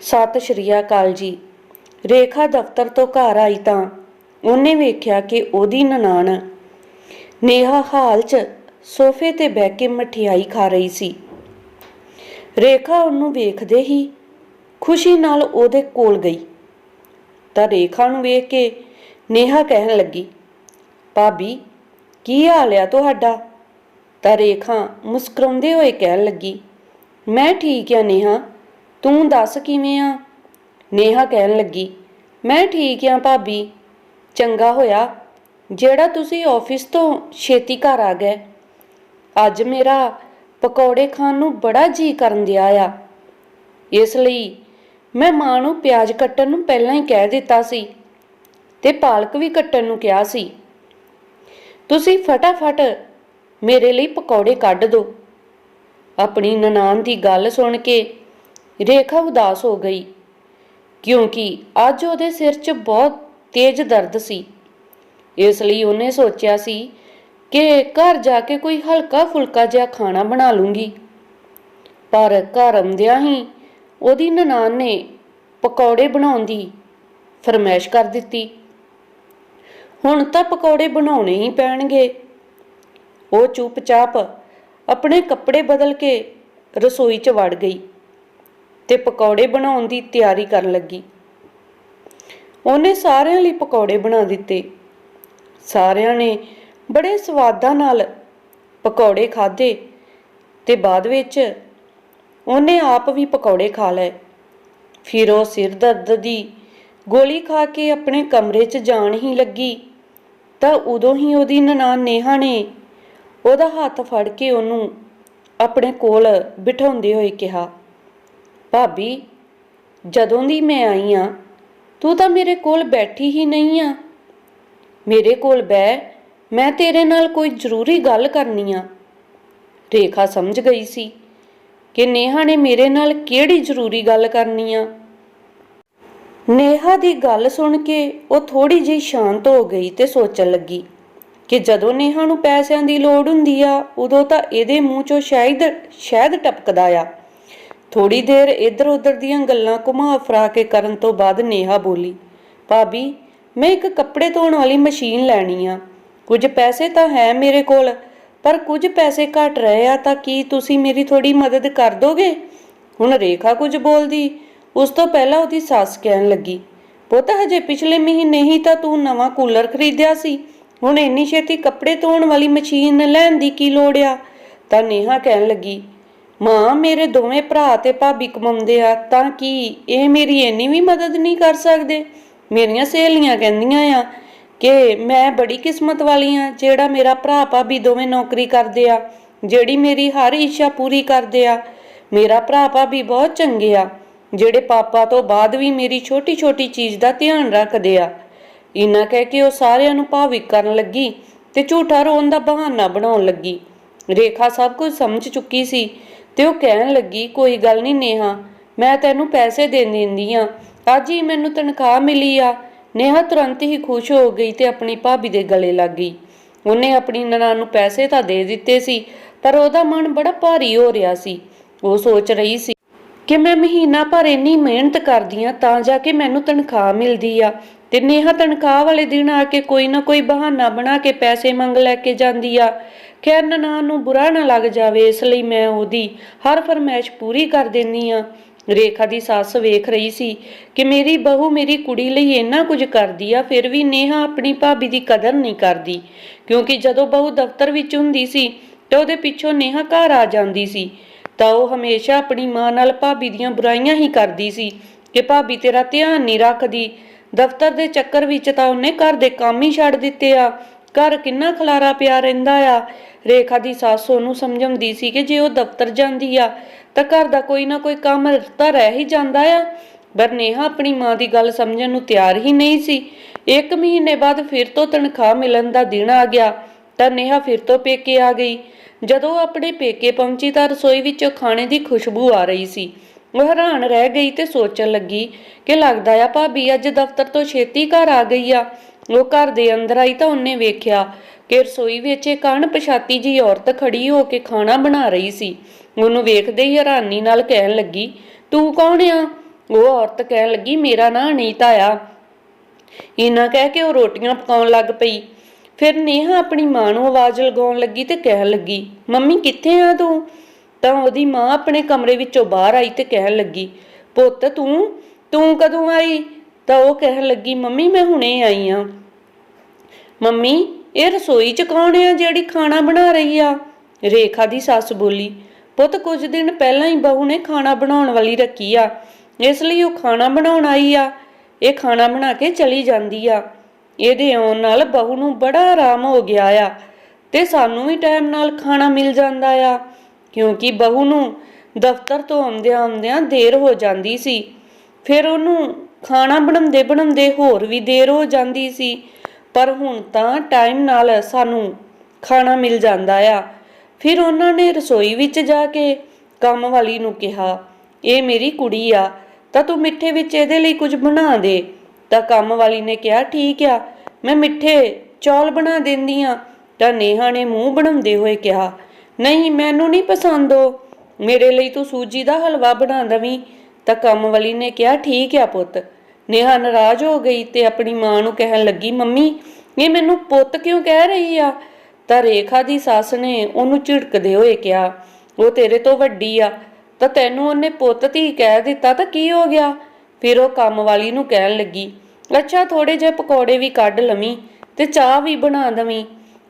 ਸਤਿ ਸ਼੍ਰੀ ਅਕਾਲ ਜੀ। ਰੇਖਾ ਦਫ਼ਤਰ ਤੋਂ ਘਰ ਆਈ ਤਾਂ ਉਹਨੇ ਵੇਖਿਆ ਕਿ ਉਹਦੀ ਨਨਾਣ ਨੇਹਾ ਹਾਲ 'ਚ ਸੋਫੇ ਤੇ ਬਹਿ ਕੇ ਮਠਿਆਈ ਖਾ ਰਹੀ ਸੀ। ਰੇਖਾ ਉਹਨੂੰ ਵੇਖਦੇ ਹੀ ਖੁਸ਼ੀ ਨਾਲ ਉਹਦੇ ਕੋਲ ਗਈ। ਤਾਂ ਰੇਖਾ ਨੂੰ ਵੇਖ ਕੇ ਨੇਹਾ ਕਹਿਣ ਲੱਗੀ, ਭਾਬੀ, ਕੀ ਹਾਲ ਆ ਤੁਹਾਡਾ? ਤਾਂ ਰੇਖਾ ਮੁਸਕਰਾਉਂਦੇ ਹੋਏ ਕਹਿਣ ਲੱਗੀ, ਮੈਂ ਠੀਕ ਆ ਨੇਹਾ। ਤੂੰ ਦੱਸ ਕਿਵੇਂ ਆ? ਨੇਹਾ ਕਹਿਣ ਲੱਗੀ, ਮੈਂ ਠੀਕ ਆ ਭਾਬੀ, ਚੰਗਾ ਹੋਇਆ। ਜਿਹੜਾ ਤੁਸੀਂ ਆਫਿਸ ਤੋਂ ਛੇਤੀ ਘਰ ਆ ਗਏ। ਅੱਜ ਮੇਰਾ ਪਕੌੜੇ ਖਾਣ ਨੂੰ ਬੜਾ ਜੀ ਕਰਨ ਦਿਆ ਆ। ਇਸ ਲਈ ਮੈਂ ਮਾਂ ਨੂੰ ਪਿਆਜ਼ ਕੱਟਣ ਨੂੰ ਪਹਿਲਾਂ ਹੀ ਕਹਿ ਦਿੱਤਾ ਸੀ ਤੇ ਪਾਲਕ ਵੀ ਕੱਟਣ ਨੂੰ ਕਿਹਾ ਸੀ। ਤੁਸੀਂ ਫਟਾਫਟ ਮੇਰੇ ਲਈ ਪਕੌੜੇ ਕੱਢ ਦਿਓ ਆਪਣੀ ਨਨਾਣ ਦੀ ਗੱਲ ਸੁਣ ਕੇ ਰੇਖਾ ਉਦਾਸ ਹੋ ਗਈ, ਕਿਉਂਕਿ ਅੱਜ ਉਹਦੇ ਸਿਰ 'ਚ ਬਹੁਤ ਤੇਜ਼ ਦਰਦ ਸੀ। ਇਸ ਲਈ ਉਹਨੇ ਸੋਚਿਆ ਸੀ ਕਿ ਘਰ ਜਾ ਕੇ ਕੋਈ ਹਲਕਾ ਫੁਲਕਾ ਜਿਹਾ ਖਾਣਾ ਬਣਾ ਲੂੰਗੀ। ਪਰ ਘਰ ਆਉਂਦਿਆਂ ਹੀ ਉਹਦੀ ਨਨਾਣ ਨੇ ਪਕੌੜੇ ਬਣਾਉਣ ਦੀ ਫਰਮਾਇਸ਼ ਕਰ ਦਿੱਤੀ। ਹੁਣ ਤਾਂ ਪਕੌੜੇ ਬਣਾਉਣੇ ਹੀ ਪੈਣਗੇ। ਉਹ ਚੁੱਪਚਾਪ ਆਪਣੇ ਕੱਪੜੇ ਬਦਲ ਕੇ ਰਸੋਈ 'ਚ ਵੜ ਗਈ। ਤੇ ਪਕੌੜੇ ਬਣਾਉਣ ਦੀ ਤਿਆਰੀ ਕਰਨ ਲੱਗੀ। ਉਹਨੇ ਸਾਰਿਆਂ ਲਈ ਪਕੌੜੇ ਬਣਾ ਦਿੱਤੇ। ਸਾਰਿਆਂ ਨੇ ਬੜੇ ਸਵਾਦਾਂ ਨਾਲ ਪਕੌੜੇ ਖਾਧੇ ਤੇ ਬਾਅਦ ਵਿੱਚ ਉਹਨੇ ਆਪ ਵੀ ਪਕੌੜੇ ਖਾ ਲਏ। ਫਿਰ ਉਹ ਸਿਰ ਦਰਦ ਦੀ ਗੋਲੀ ਖਾ ਕੇ ਆਪਣੇ ਕਮਰੇ 'ਚ ਜਾਣ ਹੀ ਲੱਗੀ। ਤਾਂ ਉਦੋਂ ਹੀ ਉਹਦੀ ਨਨਾਣ ਨੇਹਾ ਨੇ ਉਹਦਾ ਹੱਥ ਫੜ ਕੇ ਉਹਨੂੰ ਆਪਣੇ ਕੋਲ ਬਿਠਾਉਂਦੇ ਹੋਏ ਕਿਹਾ ਭਾਬੀ, ਜਦੋਂ ਦੀ ਮੈਂ ਆਈ ਆ, ਤੂੰ ਤਾਂ ਮੇਰੇ ਕੋਲ ਬੈਠੀ ਹੀ ਨਹੀਂ ਆ। ਮੇਰੇ ਕੋਲ ਬਹਿ, ਮੈਂ ਤੇਰੇ ਨਾਲ ਕੋਈ ਜ਼ਰੂਰੀ ਗੱਲ ਕਰਨੀ ਆ। ਰੇਖਾ ਸਮਝ ਗਈ ਸੀ ਕਿ ਨੇਹਾ ਨੇ ਮੇਰੇ ਨਾਲ ਕਿਹੜੀ ਜ਼ਰੂਰੀ ਗੱਲ ਕਰਨੀ ਆ। ਨੇਹਾ ਦੀ ਗੱਲ ਸੁਣ ਕੇ ਉਹ ਥੋੜੀ ਜਿਹੀ ਸ਼ਾਂਤ ਹੋ ਗਈ ਤੇ ਸੋਚਣ ਲੱਗੀ ਕਿ ਜਦੋਂ ਨੇਹਾ ਨੂੰ ਪੈਸਿਆਂ ਦੀ ਲੋੜ ਹੁੰਦੀ ਆ, ਉਦੋਂ ਤਾਂ ਇਹਦੇ ਮੂੰਹ ਚੋਂ ਸ਼ਾਇਦ ਸ਼ਾਇਦ ਟਪਕਦਾ ਆ। ਥੋੜੀ ਦੇਰ ਇੱਧਰ ਉੱਧਰ ਦੀਆਂ ਗੱਲਾਂ ਘੁਮਾ ਫਰਾ ਕੇ ਕਰਨ ਤੋਂ ਬਾਅਦ ਨੇਹਾ ਬੋਲੀ, ਭਾਬੀ, ਮੈਂ ਇੱਕ ਕੱਪੜੇ ਧੋਣ ਵਾਲੀ ਮਸ਼ੀਨ ਲੈਣੀ ਆ। ਕੁਝ ਪੈਸੇ ਤਾਂ ਹੈ ਮੇਰੇ ਕੋਲ, ਪਰ ਕੁਝ ਪੈਸੇ ਘਟ ਰਹੇ ਆ ਤਾਂ ਕੀ ਤੁਸੀਂ ਮੇਰੀ ਥੋੜੀ ਮਦਦ ਕਰ ਦੋਗੇ? ਹੁਣ ਰੇਖਾ ਕੁਝ ਬੋਲਦੀ, ਉਸ ਤੋਂ ਪਹਿਲਾਂ ਉਹਦੀ ਸੱਸ ਕਹਿਣ ਲੱਗੀ, ਪੁੱਤ, ਹਜੇ ਪਿਛਲੇ ਮਹੀਨੇ ਹੀ ਤਾਂ ਤੂੰ ਨਵਾਂ ਕੂਲਰ ਖਰੀਦਿਆ ਸੀ। ਹੁਣ ਇੰਨੀ ਛੇਤੀ ਕੱਪੜੇ ਧੋਣ ਵਾਲੀ ਮਸ਼ੀਨ ਲੈਣ ਦੀ ਕੀ ਲੋੜ ਆ? ਤਾਂ ਨੇਹਾ ਕਹਿਣ ਲੱਗੀ ਮਾਂ ਮੇਰੇ ਦੋਵੇਂ ਭਰਾ ਤੇ ਭਾਬੀ ਕਮਾਉਂਦੇ ਆ, ਤਾਂ ਕਿ ਇਹ ਮੇਰੀ ਇੰਨੀ ਵੀ ਮਦਦ ਨਹੀਂ ਕਰ ਸਕਦੇ? ਮੇਰੀਆਂ ਸਹੇਲੀਆਂ ਕਹਿੰਦੀਆਂ ਆ ਕਿ ਮੈਂ ਬੜੀ ਕਿਸਮਤ ਵਾਲੀ ਆ, ਜਿਹੜਾ ਮੇਰਾ ਭਰਾ ਭਾਬੀ ਦੋਵੇਂ ਨੌਕਰੀ ਕਰਦੇ ਆ, ਜਿਹੜੀ ਮੇਰੀ ਹਰ ਇੱਛਾ ਪੂਰੀ ਕਰਦੇ ਆ। ਮੇਰਾ ਭਰਾ ਭਾਬੀ ਬਹੁਤ ਚੰਗੇ ਆ, ਜਿਹੜੇ ਪਾਪਾ ਤੋਂ ਬਾਅਦ ਵੀ ਮੇਰੀ ਛੋਟੀ ਛੋਟੀ ਚੀਜ਼ ਦਾ ਧਿਆਨ ਰੱਖਦੇ ਆ। ਇੰਨਾ ਕਹਿ ਕੇ ਉਹ ਸਾਰਿਆਂ ਨੂੰ ਭਾਵਿਕ ਕਰਨ ਲੱਗੀ ਤੇ ਝੂਠਾ ਰੋਣ ਦਾ ਬਹਾਨਾ ਬਣਾਉਣ ਲੱਗੀ। ਰੇਖਾ ਸਭ ਕੁਝ ਸਮਝ ਚੁੱਕੀ ਸੀ ਤੇ ਉਹ ਕਹਿਣ ਲੱਗੀ, ਕੋਈ ਗੱਲ ਨਹੀਂ ਨੇਹਾ, ਮੈਂ ਤੈਨੂੰ ਪੈਸੇ ਦੇ ਦਿੰਦੀ ਆ। ਅੱਜ ਹੀ ਮੈਨੂੰ ਤਨਖਾਹ ਮਿਲੀ ਆ। ਨੇਹਾ ਤੁਰੰਤ ਹੀ ਖੁਸ਼ ਹੋ ਗਈ ਤੇ ਆਪਣੀ ਭਾਬੀ ਦੇ ਗਲੇ ਲੱਗ ਗਈ। ਉਹਨੇ ਆਪਣੀ ਨਨਾਣ ਨੂੰ ਪੈਸੇ ਤਾਂ ਦੇ ਦਿੱਤੇ ਸੀ, ਪਰ ਉਹਦਾ ਮਨ ਬੜਾ ਭਾਰੀ ਹੋ ਰਿਹਾ ਸੀ। ਉਹ ਸੋਚ ਰਹੀ ਸੀ ਕਿ ਮੈਂ ਮਹੀਨਾ ਭਰ ਇੰਨੀ ਮਿਹਨਤ ਕਰਦੀ ਆ ਤਾਂ ਜਾ ਕੇ ਮੈਨੂੰ ਤਨਖਾਹ ਮਿਲਦੀ ਆ ਤੇ ਨੇਹਾ ਤਨਖਾਹ ਵਾਲੇ ਦਿਨ ਆ ਕੇ ਕੋਈ ਨਾ ਕੋਈ ਬਹਾਨਾ ਬਣਾ ਕੇ ਪੈਸੇ ਮੰਗ ਲੈ ਕੇ ਜਾਂਦੀ ਆ। ਖੈਰ ਨਨਾਣ ਨੂੰ ਬੁਰਾ ਨਾ ਲੱਗ ਜਾਵੇ, ਇਸ ਲਈ ਮੈਂ ਉਹਦੀ ਹਰ ਫਰਮਾਇਸ਼ ਪੂਰੀ ਕਰ ਦਿੰਦੀ ਆ ਰੇਖਾ ਦੀ ਸੱਸ ਵੇਖ ਰਹੀ ਸੀ ਕਿ ਮੇਰੀ ਬਹੂ ਮੇਰੀ ਕੁੜੀ ਲਈ ਇੰਨਾ ਕੁਝ ਕਰਦੀ ਆ, ਫਿਰ ਵੀ ਨੇਹਾ ਆਪਣੀ ਭਾਬੀ ਦੀ ਕਦਰ ਨਹੀਂ ਕਰਦੀ। ਕਿਉਂਕਿ ਜਦੋਂ ਬਹੂ ਦਫ਼ਤਰ ਵਿੱਚ ਹੁੰਦੀ ਸੀ ਤੇ ਉਹਦੇ ਪਿੱਛੋਂ ਨੇਹਾ ਘਰ ਆ ਜਾਂਦੀ ਸੀ, ਤਾਂ ਉਹ ਹਮੇਸ਼ਾ ਆਪਣੀ ਮਾਂ ਨਾਲ ਭਾਬੀ ਦੀਆਂ ਬੁਰਾਈਆਂ ਹੀ ਕਰਦੀ ਸੀ ਕਿ ਭਾਬੀ ਤੇਰਾ ਧਿਆਨ ਨਹੀਂ ਰੱਖਦੀ। ਦਫ਼ਤਰ ਦੇ ਚੱਕਰ ਵਿੱਚ ਤਾਂ ਉਹਨੇ ਘਰ ਦੇ ਕੰਮ ਹੀ ਛੱਡ ਦਿੱਤੇ ਆ। ਘਰ ਕਿੰਨਾ ਖਲਾਰਾ ਪਿਆ ਰਹਿੰਦਾ ਆ? ਰੇਖਾ ਦੀ ਸੱਸ ਉਹਨੂੰ ਸਮਝਾਉਂਦੀ ਸੀ ਕਿ ਜੇ ਉਹ ਦਫ਼ਤਰ ਜਾਂਦੀ ਆ, ਤਾਂ ਘਰ ਦਾ ਕੋਈ ਨਾ ਕੋਈ ਕੰਮ ਤਾਂ ਰਹਿ ਹੀ ਜਾਂਦਾ ਆ। ਪਰ ਨੇਹਾ ਆਪਣੀ ਮਾਂ ਦੀ ਗੱਲ ਸਮਝਣ ਨੂੰ ਤਿਆਰ ਹੀ ਨਹੀਂ ਸੀ। ਇੱਕ ਮਹੀਨੇ ਬਾਅਦ ਫਿਰ ਤੋਂ ਤਨਖਾਹ ਮਿਲਣ ਦਾ ਦਿਨ ਆ ਗਿਆ, ਤਾਂ ਨੇਹਾ ਫਿਰ ਤੋਂ ਪੇਕੇ ਆ ਗਈ। ਜਦੋਂ ਆਪਣੇ ਪੇਕੇ ਪਹੁੰਚੀ ਤਾਂ ਰਸੋਈ ਵਿੱਚੋਂ ਖਾਣੇ ਦੀ ਖੁਸ਼ਬੂ ਆ ਰਹੀ ਸੀ। ਉਹ ਹੈਰਾਨ ਰਹਿ ਗਈ ਤੇ ਸੋਚਣ ਲੱਗੀ ਕਿ ਲੱਗਦਾ ਆ ਭਾਬੀ ਅੱਜ ਦਫ਼ਤਰ ਤੋਂ ਛੇਤੀ ਘਰ ਆ ਗਈ ਆ। ਉਹ ਘਰ ਦੇ ਅੰਦਰ ਆਈ ਤਾਂ ਉਹਨੇ ਵੇਖਿਆ ਕਿ ਰਸੋਈ ਵਿੱਚ ਇੱਕ ਅਣਪਛਾਤੀ ਜੀ ਔਰਤ ਖੜੀ ਹੋ ਕੇ ਖਾਣਾ ਬਣਾ ਰਹੀ ਸੀ। ਉਹਨੂੰ ਵੇਖਦੇ ਹੀ ਹੈਰਾਨੀ ਨਾਲ ਕਹਿਣ ਲੱਗੀ, ਤੂੰ ਕੌਣ ਆ? ਉਹ ਔਰਤ ਕਹਿਣ ਲੱਗੀ, ਮੇਰਾ ਨਾਂ ਅਨੀਤਾ ਆ। ਇਹਨਾਂ ਕਹਿ ਕੇ ਉਹ ਰੋਟੀਆਂ ਪਕਾਉਣ ਲੱਗ ਪਈ। ਫਿਰ ਨੇਹਾ ਆਪਣੀ ਮਾਂ ਨੂੰ ਆਵਾਜ਼ ਲਗਾਉਣ ਲੱਗੀ ਤੇ ਕਹਿਣ ਲੱਗੀ, ਮੰਮੀ, ਕਿੱਥੇ ਆ ਤੂੰ? ਤਾਂ ਉਹਦੀ ਮਾਂ ਆਪਣੇ ਕਮਰੇ ਵਿੱਚੋਂ ਬਾਹਰ ਆਈ ਤੇ ਕਹਿਣ ਲੱਗੀ, ਪੁੱਤ, ਤੂੰ? ਤੂੰ ਕਦੋਂ ਆਈ? ਤਾਂ ਉਹ ਕਹਿਣ ਲੱਗੀ, ਮੰਮੀ, ਮੈਂ ਹੁਣੇ ਆਈ ਆ। ਮੰਮੀ, ਇਹ ਰਸੋਈ ਚ ਕੌਣ ਆ ਜਿਹੜੀ ਖਾਣਾ ਬਣਾ ਰਹੀ ਆ? ਰੇਖਾ ਦੀ ਸੱਸ ਬੋਲੀ, ਪੁੱਤ ਕੁਝ ਦਿਨ ਪਹਿਲਾਂ ਹੀ ਬਹੂ ਨੇ ਖਾਣਾ ਬਣਾਉਣ ਵਾਲੀ ਰੱਖੀ ਆ, ਇਸ ਲਈ ਉਹ ਖਾਣਾ ਬਣਾਉਣ ਆਈ ਆ। ਇਹ ਖਾਣਾ ਬਣਾ ਕੇ ਚਲੀ ਜਾਂਦੀ ਆ। ਇਹਦੇ ਆਉਣ ਨਾਲ ਬਹੂ ਨੂੰ ਬੜਾ ਆਰਾਮ ਹੋ ਗਿਆ ਆ ਤੇ ਸਾਨੂੰ ਵੀ ਟਾਈਮ ਨਾਲ ਖਾਣਾ ਮਿਲ ਜਾਂਦਾ ਆ, ਕਿਉਂਕਿ ਬਹੂ ਨੂੰ ਦਫ਼ਤਰ ਤੋਂ ਆਉਂਦਿਆਂ ਆਉਂਦਿਆਂ ਦੇਰ ਹੋ ਜਾਂਦੀ ਸੀ। ਫਿਰ ਉਹਨੂੰ ਖਾਣਾ ਬਣਾਉਂਦੇ ਬਣਾਉਂਦੇ ਹੋਰ ਵੀ ਦੇਰ ਹੋ ਜਾਂਦੀ ਸੀ। ਪਰ ਹੁਣ ਤਾਂ ਟਾਈਮ ਨਾਲ ਸਾਨੂੰ ਖਾਣਾ ਮਿਲ ਜਾਂਦਾ ਆ। ਫਿਰ ਉਹਨਾਂ ਨੇ ਰਸੋਈ ਵਿੱਚ ਜਾ ਕੇ ਕੰਮ ਵਾਲੀ ਨੂੰ ਕਿਹਾ, ਇਹ ਮੇਰੀ ਕੁੜੀ ਆ, ਤਾਂ ਤੂੰ ਮਿੱਠੇ ਵਿੱਚ ਇਹਦੇ ਲਈ ਕੁਝ ਬਣਾ ਦੇ। ਤਾਂ ਕੰਮ ਵਾਲੀ ਨੇ ਕਿਹਾ, ਠੀਕ ਆ, ਮੈਂ ਮਿੱਠੇ ਚੌਲ ਬਣਾ ਦਿੰਦੀ ਆ ਤਾਂ ਨੇਹਾ ਨੇ ਮੂੰਹ ਬਣਾਉਂਦੇ ਹੋਏ ਕਿਹਾ, ਨਹੀਂ, ਮੈਨੂੰ ਨਹੀਂ ਪਸੰਦ ਉਹ। ਮੇਰੇ ਲਈ ਤੂੰ ਸੂਜੀ ਦਾ ਹਲਵਾ ਬਣਾ ਦਵੀਂ। ਤਾਂ ਕੰਮ ਵਾਲੀ ਨੇ ਕਿਹਾ, ਠੀਕ ਆ ਪੁੱਤ ਨੇਹਾ ਨਾਰਾਜ਼ ਹੋ ਗਈ ਤੇ ਆਪਣੀ ਮਾਂ ਨੂੰ ਕਹਿਣ ਲੱਗੀ, ਮੰਮੀ, ਇਹ ਮੈਨੂੰ ਪੁੱਤ ਕਿਉਂ ਕਹਿ ਰਹੀ ਆ? ਤਾਂ ਰੇਖਾ ਦੀ ਸੱਸ ਨੇ ਉਹਨੂੰ ਝਿੜਕਦੇ ਹੋਏ ਕਿਹਾ, ਉਹ ਤੇਰੇ ਤੋਂ ਵੱਡੀ ਆ, ਤਾਂ ਤੈਨੂੰ ਉਹਨੇ ਪੁੱਤ ਧੀ ਕਹਿ ਦਿੱਤਾ ਤਾਂ ਕੀ ਹੋ ਗਿਆ? ਫਿਰ ਉਹ ਕੰਮ ਵਾਲੀ ਨੂੰ ਕਹਿਣ ਲੱਗੀ, ਅੱਛਾ ਥੋੜੇ ਜਿਹੇ ਪਕੌੜੇ ਵੀ ਕੱਢ ਲਵੀਂ ਤੇ ਚਾਹ ਵੀ ਬਣਾ ਦਵੀਂ।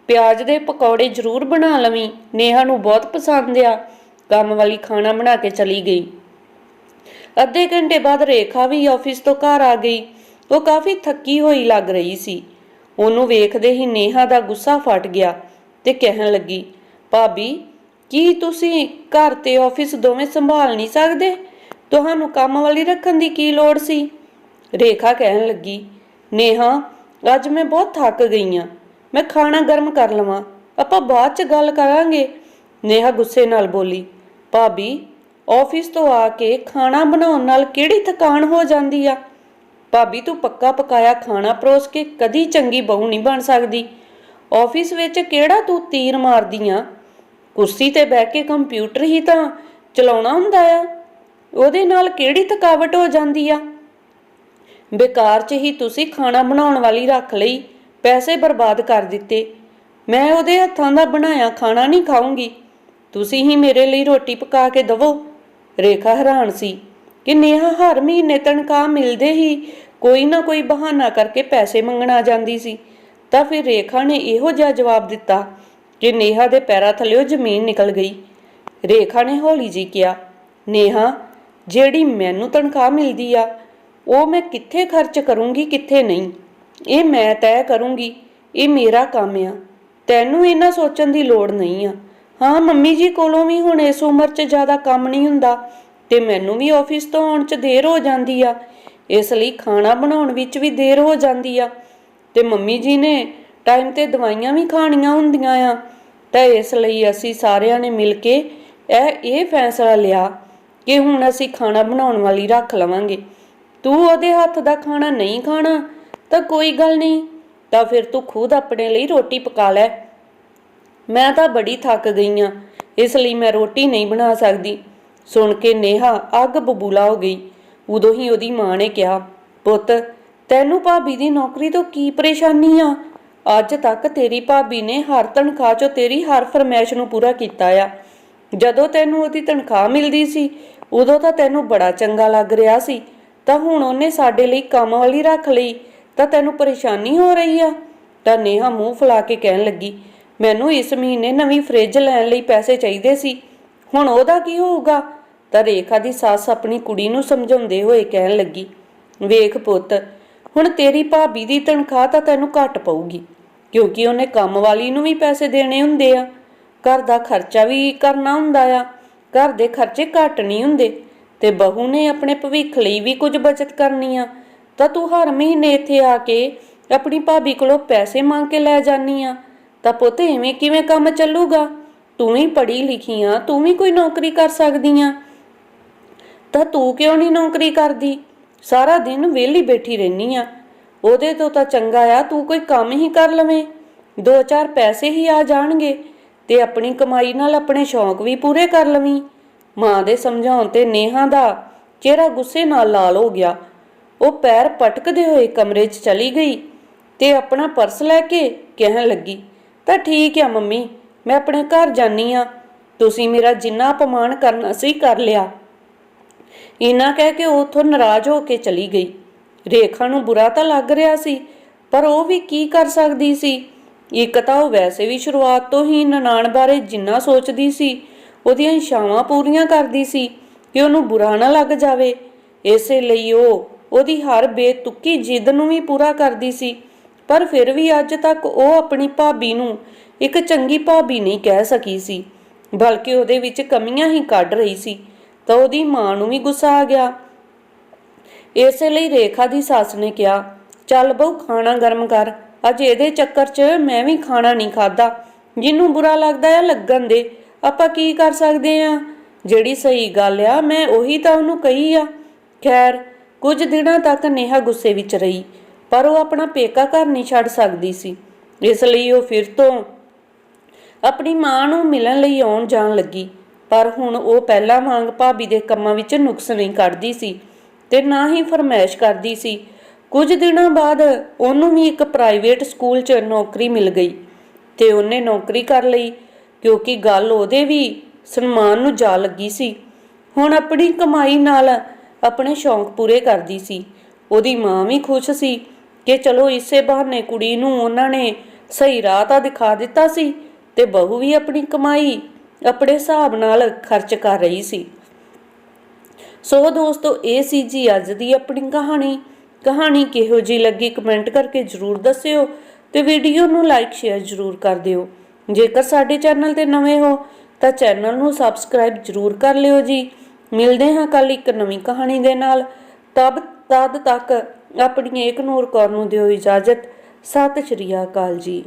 ਪਿਆਜ਼ ਦੇ ਪਕੌੜੇ ਜ਼ਰੂਰ ਬਣਾ ਲਵੀਂ। ਨੇਹਾ ਨੂੰ ਬਹੁਤ ਪਸੰਦ ਆ। ਕੰਮ ਵਾਲੀ ਖਾਣਾ ਬਣਾ ਕੇ ਚਲੀ ਗਈ। ਅੱਧੇ ਘੰਟੇ ਬਾਅਦ ਰੇਖਾ ਵੀ ਆਫਿਸ ਤੋਂ ਘਰ ਆ ਗਈ। ਉਹ ਕਾਫੀ ਥੱਕੀ ਹੋਈ ਲੱਗ ਰਹੀ ਸੀ। ਉਹਨੂੰ ਵੇਖਦੇ ਹੀ ਨੇਹਾ ਦਾ ਗੁੱਸਾ ਫਟ ਗਿਆ ਤੇ ਕਹਿਣ ਲੱਗੀ, ਭਾਬੀ, ਕੀ ਤੁਸੀਂ ਘਰ ਤੇ ਆਫਿਸ ਦੋਵੇਂ ਸੰਭਾਲ ਨਹੀਂ ਸਕਦੇ? ਤੁਹਾਨੂੰ ਕੰਮ ਵਾਲੀ ਰੱਖਣ ਦੀ ਕੀ ਲੋੜ ਸੀ? ਰੇਖਾ ਕਹਿਣ ਲੱਗੀ, ਨੇਹਾ, ਅੱਜ ਮੈਂ ਬਹੁਤ ਥੱਕ ਗਈ ਆ। ਮੈਂ ਖਾਣਾ ਗਰਮ ਕਰ ਲਵਾਂ। ਆਪਾਂ ਬਾਅਦ ਚ ਗੱਲ ਕਰਾਂਗੇ। ਨੇਹਾ ਗੁੱਸੇ ਨਾਲ ਬੋਲੀ, ਭਾਬੀ ਆਫਿਸ ਤੋਂ ਆ ਕੇ ਖਾਣਾ ਬਣਾਉਣ ਨਾਲ ਕਿਹੜੀ ਥਕਾਨ ਹੋ ਜਾਂਦੀ ਆ? ਭਾਬੀ, ਤੂੰ ਪੱਕਾ ਪਕਾਇਆ ਖਾਣਾ ਪਰੋਸ ਕੇ ਕਦੀ ਚੰਗੀ ਬਹੂ ਨਹੀਂ ਬਣ ਸਕਦੀ। ਆਫਿਸ ਵਿੱਚ ਕਿਹੜਾ ਤੂੰ ਤੀਰ ਮਾਰਦੀ ਆ ਕੁਰਸੀ ਤੇ ਬਹਿ ਕੇ ਕੰਪਿਊਟਰ ਹੀ ਤਾਂ ਚਲਾਉਣਾ ਹੁੰਦਾ ਆ। ਉਹਦੇ ਨਾਲ ਕਿਹੜੀ ਥਕਾਵਟ ਹੋ ਜਾਂਦੀ ਆ? ਬੇਕਾਰ 'ਚ ਹੀ ਤੁਸੀਂ ਖਾਣਾ ਬਣਾਉਣ ਵਾਲੀ ਰੱਖ ਲਈ, ਪੈਸੇ ਬਰਬਾਦ ਕਰ ਦਿੱਤੇ। ਮੈਂ ਉਹਦੇ ਹੱਥਾਂ ਦਾ ਬਣਾਇਆ ਖਾਣਾ ਨਹੀਂ ਖਾਊਂਗੀ। ਤੁਸੀਂ ਹੀ ਮੇਰੇ ਲਈ ਰੋਟੀ ਪਕਾ ਕੇ ਦਵੋ। ਰੇਖਾ ਹੈਰਾਨ ਸੀ ਕਿ ਨੇਹਾ ਹਰ ਮਹੀਨੇ ਤਨਖਾਹ ਮਿਲਦੇ ਹੀ ਕੋਈ ਨਾ ਕੋਈ ਬਹਾਨਾ ਕਰਕੇ ਪੈਸੇ ਮੰਗਣ ਆ ਜਾਂਦੀ ਸੀ। ਤਾਂ ਫਿਰ ਰੇਖਾ ਨੇ ਇਹੋ ਜਿਹਾ ਜਵਾਬ ਦਿੱਤਾ ਕਿ ਨੇਹਾ ਦੇ ਪੈਰਾਂ ਥੱਲੇੋਂ ਜ਼ਮੀਨ ਨਿਕਲ ਗਈ। ਰੇਖਾ ਨੇ ਹੌਲੀ ਜੀ ਕਿਹਾ, ਨੇਹਾ, ਜਿਹੜੀ ਮੈਨੂੰ ਤਨਖਾਹ ਮਿਲਦੀ ਆ, ਉਹ ਮੈਂ ਕਿੱਥੇ ਖਰਚ ਕਰੂੰਗੀ, ਕਿੱਥੇ ਨਹੀਂ? ਇਹ ਮੈਂ ਤੈਅ ਕਰੂੰਗੀ, ਇਹ ਮੇਰਾ ਕੰਮ ਆ। ਤੈਨੂੰ ਇਹਨਾਂ ਸੋਚਣ ਦੀ ਲੋੜ ਨਹੀਂ ਆ। ਹਾਂ, ਮੰਮੀ ਜੀ ਕੋਲੋਂ ਵੀ ਹੁਣ ਇਸ ਉਮਰ 'ਚ ਜ਼ਿਆਦਾ ਕੰਮ ਨਹੀਂ ਹੁੰਦਾ ਤੇ ਮੈਨੂੰ ਵੀ ਆਫਿਸ ਤੋਂ ਆਉਣ 'ਚ ਦੇਰ ਹੋ ਜਾਂਦੀ ਆ। ਇਸ ਲਈ ਖਾਣਾ ਬਣਾਉਣ ਵਿੱਚ ਵੀ ਦੇਰ ਹੋ ਜਾਂਦੀ ਆ। ਤੇ ਮੰਮੀ ਜੀ ਨੇ ਟਾਈਮ ਤੇ ਦਵਾਈਆਂ ਵੀ ਖਾਣੀਆਂ ਹੁੰਦੀਆਂ ਆ। ਤਾਂ ਇਸ ਲਈ ਅਸੀਂ ਸਾਰਿਆਂ ਨੇ ਮਿਲ ਕੇ ਇਹ ਇਹ ਫੈਸਲਾ ਲਿਆ ਕਿ ਹੁਣ ਅਸੀਂ ਖਾਣਾ ਬਣਾਉਣ ਵਾਲੀ ਰੱਖ ਲਵਾਂਗੇ। ਤੂੰ ਉਹਦੇ ਹੱਥ ਦਾ ਖਾਣਾ ਨਹੀਂ ਖਾਣਾ ਤਾਂ ਕੋਈ ਗੱਲ ਨਹੀਂ। ਤਾਂ ਫਿਰ ਤੂੰ ਖੁਦ ਆਪਣੇ ਲਈ ਰੋਟੀ ਪਕਾ ਲੈ। ਮੈਂ ਤਾਂ ਬੜੀ ਥੱਕ ਗਈ ਆ, ਇਸ ਲਈ ਮੈਂ ਰੋਟੀ ਨਹੀਂ ਬਣਾ ਸਕਦੀ। ਸੁਣ ਕੇ ਨੇਹਾ ਅੱਗ ਬਬੂਲਾ ਹੋ ਗਈ। ਉਦੋਂ ਹੀ ਉਹਦੀ ਮਾਂ ਨੇ ਕਿਹਾ, ਪੁੱਤ, ਤੈਨੂੰ ਭਾਬੀ ਦੀ ਨੌਕਰੀ ਤੋਂ ਕੀ ਪਰੇਸ਼ਾਨੀ ਆ? ਅੱਜ ਤੱਕ ਤੇਰੀ ਭਾਬੀ ਨੇ ਹਰ ਤਨਖਾਹ ਚੋਂ ਤੇਰੀ ਹਰ ਫਰਮਾਇਸ਼ ਨੂੰ ਪੂਰਾ ਕੀਤਾ ਆ। ਜਦੋਂ ਤੈਨੂੰ ਉਹਦੀ ਤਨਖਾਹ ਮਿਲਦੀ ਸੀ, ਉਦੋਂ ਤਾਂ ਤੈਨੂੰ ਬੜਾ ਚੰਗਾ ਲੱਗ ਰਿਹਾ ਸੀ। ਤਾਂ ਹੁਣ ਉਹਨੇ ਸਾਡੇ ਲਈ ਕੰਮ ਵਾਲੀ ਰੱਖ ਲਈ, ਤਾਂ ਤੈਨੂੰ ਪਰੇਸ਼ਾਨੀ ਹੋ ਰਹੀ ਆ? ਤਾਂ ਨੇਹਾ ਮੂੰਹ ਫੁਲਾ ਕੇ ਕਹਿਣ ਲੱਗੀ ਮੈਨੂੰ ਇਸ ਮਹੀਨੇ ਨਵੀਂ ਫ੍ਰਿਜ ਲੈਣ ਲਈ ਪੈਸੇ ਚਾਹੀਦੇ ਸੀ। ਹੁਣ ਉਹਦਾ ਕੀ ਹੋਊਗਾ? ਤਾਂ ਰੇਖਾ ਦੀ ਸੱਸ ਆਪਣੀ ਕੁੜੀ ਨੂੰ ਸਮਝਾਉਂਦੇ ਹੋਏ ਕਹਿਣ ਲੱਗੀ, ਵੇਖ ਪੁੱਤ, ਹੁਣ ਤੇਰੀ ਭਾਬੀ ਦੀ ਤਨਖਾਹ ਤਾਂ ਤੈਨੂੰ ਘੱਟ ਪਊਗੀ, ਕਿਉਂਕਿ ਉਹਨੇ ਕੰਮ ਵਾਲੀ ਨੂੰ ਵੀ ਪੈਸੇ ਦੇਣੇ ਹੁੰਦੇ ਆ। ਘਰ ਦਾ ਖਰਚਾ ਵੀ ਕਰਨਾ ਹੁੰਦਾ ਆ, ਘਰ ਦੇ ਖਰਚੇ ਘੱਟ ਨਹੀਂ ਹੁੰਦੇ, ਤੇ ਬਹੂ ਨੇ ਆਪਣੇ ਭਵਿੱਖ ਲਈ ਵੀ ਕੁਝ ਬਚਤ ਕਰਨੀ ਆ। ਤਾਂ ਤੂੰ ਹਰ ਮਹੀਨੇ ਇੱਥੇ ਆ ਕੇ ਆਪਣੀ ਭਾਬੀ ਕੋਲੋਂ ਪੈਸੇ ਮੰਗ ਕੇ ਲੈ ਜਾਨੀ ਆ। ਤਾਂ ਪੁੱਤ ਐਵੇਂ ਕਿਵੇਂ ਕੰਮ ਚੱਲੂਗਾ? ਤੂੰ ਵੀ ਪੜ੍ਹੀ ਲਿਖੀ ਆ, ਤੂੰ ਵੀ ਕੋਈ ਨੌਕਰੀ ਕਰ ਸਕਦੀ ਆ। ਤਾਂ ਤੂੰ ਕਿਉਂ ਨਹੀਂ ਨੌਕਰੀ ਕਰਦੀ? ਸਾਰਾ ਦਿਨ ਵਿਹਲੀ ਬੈਠੀ ਰਹਿਨੀ ਆ। ਉਹਦੇ ਤੋਂ ਤਾਂ ਚੰਗਾ ਆ, ਤੂੰ ਕੋਈ ਕੰਮ ਹੀ ਕਰ ਲਵੇਂ। ਦੋ ਚਾਰ ਪੈਸੇ ਹੀ ਆ ਜਾਣਗੇ ਤੇ ਆਪਣੀ ਕਮਾਈ ਨਾਲ ਆਪਣੇ ਸ਼ੌਂਕ ਵੀ ਪੂਰੇ ਕਰ ਲਵੀਂ। ਮਾਂ ਦੇ ਸਮਝਾਉਣ ਤੇ ਨੇਹਾ ਦਾ ਚਿਹਰਾ ਗੁੱਸੇ ਨਾਲ ਲਾਲ ਹੋ ਗਿਆ। ਉਹ ਪੈਰ ਪਟਕਦੇ ਹੋਏ ਕਮਰੇ 'ਚ ਚਲੀ ਗਈ ਤੇ ਆਪਣਾ ਪਰਸ ਲੈ ਕੇ ਕਹਿਣ ਲੱਗੀ ਤਾਂ ਠੀਕ ਆ ਮੰਮੀ, ਮੈਂ ਆਪਣੇ ਘਰ ਜਾਨੀ ਆ ਤੁਸੀਂ ਮੇਰਾ ਜਿੰਨਾ ਅਪਮਾਨ ਕਰਨਾ ਸੀ ਕਰ ਲਿਆ। ਇਨਾ ਕਹਿ ਕੇ ਉਹ ਉੱਥੋਂ ਨਾਰਾਜ਼ ਹੋ ਕੇ ਚਲੀ ਗਈ। ਰੇਖਾ ਨੂੰ ਬੁਰਾ ਤਾਂ ਲੱਗ ਰਿਹਾ ਸੀ, ਪਰ ਉਹ ਵੀ ਕੀ ਕਰ ਸਕਦੀ ਸੀ? ਇੱਕ ਤਾਂ ਉਹ ਵੈਸੇ ਵੀ ਸ਼ੁਰੂਆਤ ਤੋਂ ਹੀ ਨਨਾਣ ਬਾਰੇ ਜਿੰਨਾ ਸੋਚਦੀ ਸੀ, ਉਹਦੀਆਂ ਇਸ਼ਾਵਾਂ ਪੂਰੀਆਂ ਕਰਦੀ ਸੀ ਕਿ ਉਹਨੂੰ ਬੁਰਾ ਨਾ ਲੱਗ ਜਾਵੇ। ਇਸੇ ਲਈ ਉਹ ਉਹਦੀ ਹਰ ਬੇਤੁਕੀ ਜਿੱਦ ਨੂੰ ਵੀ ਪੂਰਾ ਕਰਦੀ ਸੀ। ਪਰ ਫਿਰ ਵੀ ਅੱਜ ਤੱਕ ਉਹ ਆਪਣੀ ਭਾਬੀ ਨੂੰ ਇੱਕ ਚੰਗੀ ਭਾਬੀ ਨਹੀਂ ਕਹਿ ਸਕੀ ਸੀ। ਬਲਕਿ ਉਹਦੇ ਵਿੱਚ ਕਮੀਆਂ ਹੀ ਕੱਢ ਰਹੀ ਸੀ। ਤਾਂ ਉਹਦੀ ਮਾਂ ਨੂੰ ਵੀ ਗੁੱਸਾ ਆ ਗਿਆ। ਇਸੇ ਲਈ ਰੇਖਾ ਦੀ ਸੱਸ ਨੇ ਕਿਹਾ, ਚੱਲ ਬਹੁ, ਖਾਣਾ ਗਰਮ ਕਰ। ਅੱਜ ਇਹਦੇ ਚੱਕਰ 'ਚ ਮੈਂ ਵੀ ਖਾਣਾ ਨਹੀਂ ਖਾਦਾ ਜਿਹਨੂੰ ਬੁਰਾ ਲੱਗਦਾ ਆ, ਲੱਗਣ ਦੇ। ਆਪਾਂ ਕੀ ਕਰ ਸਕਦੇ ਆ? ਜਿਹੜੀ ਸਹੀ ਗੱਲ ਆ, ਮੈਂ ਉਹੀ ਤਾਂ ਉਹਨੂੰ ਕਹੀ ਆ। ਖੈਰ, ਕੁਝ ਦਿਨਾਂ ਤੱਕ ਨੇਹਾ ਗੁੱਸੇ ਵਿੱਚ ਰਹੀ। ਪਰ ਉਹ ਆਪਣਾ ਪੇਕਾ ਘਰ ਨਹੀਂ ਛੱਡ ਸਕਦੀ ਸੀ। ਇਸ ਲਈ ਉਹ ਫਿਰ ਤੋਂ ਆਪਣੀ ਮਾਂ ਨੂੰ ਮਿਲਣ ਲਈ ਆਉਣ ਜਾਣ ਲੱਗੀ। ਪਰ ਹੁਣ ਉਹ ਪਹਿਲਾਂ ਵਾਂਗ ਭਾਬੀ ਦੇ ਕੰਮਾਂ ਵਿੱਚ ਨੁਕਸ ਨਹੀਂ ਕੱਢਦੀ ਸੀ ਤੇ ਨਾ ਹੀ ਫਰਮਾਇਸ਼ ਕਰਦੀ ਸੀ। ਕੁਝ ਦਿਨਾਂ ਬਾਅਦ ਉਹਨੂੰ ਵੀ ਇੱਕ ਪ੍ਰਾਈਵੇਟ ਸਕੂਲ 'ਚ ਨੌਕਰੀ ਮਿਲ ਗਈ ਤੇ ਉਹਨੇ ਨੌਕਰੀ ਕਰ ਲਈ ਕਿਉਂਕਿ ਗੱਲ ਉਹਦੇ ਵੀ ਸਨਮਾਨ ਨੂੰ ਜਾ ਲੱਗੀ ਸੀ। ਹੁਣ ਆਪਣੀ ਕਮਾਈ ਨਾਲ ਆਪਣੇ ਸ਼ੌਂਕ ਪੂਰੇ ਕਰਦੀ ਸੀ। ਉਹਦੀ ਮਾਂ ਵੀ ਖੁਸ਼ ਸੀ ਕਿ ਚਲੋ ਇਸੇ ਬਹਾਨੇ ਕੁੜੀ ਨੂੰ ਉਹਨਾਂ ਨੇ ਸਹੀ ਰਾਹ ਤਾਂ ਦਿਖਾ ਦਿੱਤਾ ਸੀ ਤੇ ਬਹੂ ਵੀ ਆਪਣੀ ਕਮਾਈ ਆਪਣੇ ਹਿਸਾਬ ਨਾਲ ਖਰਚ ਕਰ ਰਹੀ ਸੀ। ਸੋ ਦੋਸਤੋ, ਇਹ ਸੀ ਜੀ ਅੱਜ ਦੀ ਆਪਣੀ ਕਹਾਣੀ। ਕਹਾਣੀ ਕਿਹੋ ਜੀ ਲੱਗੀ ਕਮੈਂਟ ਕਰਕੇ ਜਰੂਰ ਦੱਸਿਓ ਤੇ ਵੀਡੀਓ ਨੂੰ ਲਾਈਕ, ਸ਼ੇਅਰ ਜਰੂਰ ਕਰ ਦਿਓ। ਜੇਕਰ ਸਾਡੇ ਚੈਨਲ ਤੇ ਨਵੇਂ ਹੋ ਤਾਂ ਚੈਨਲ ਨੂੰ ਸਬਸਕ੍ਰਾਈਬ ਜਰੂਰ ਕਰ ਲਿਓ ਜੀ। ਮਿਲਦੇ ਹਾਂ ਕੱਲ ਇੱਕ ਨਵੀਂ ਕਹਾਣੀ ਦੇ ਨਾਲ। ਤਬ ਤਦ ਤੱਕ ਆਪਣੀ ਏਕ ਨੂਰ ਕੌਰ ਨੂੰ ਦਿਓ ਇਜਾਜ਼ਤ। ਸਤਿ ਸ਼੍ਰੀ ਅਕਾਲ ਜੀ।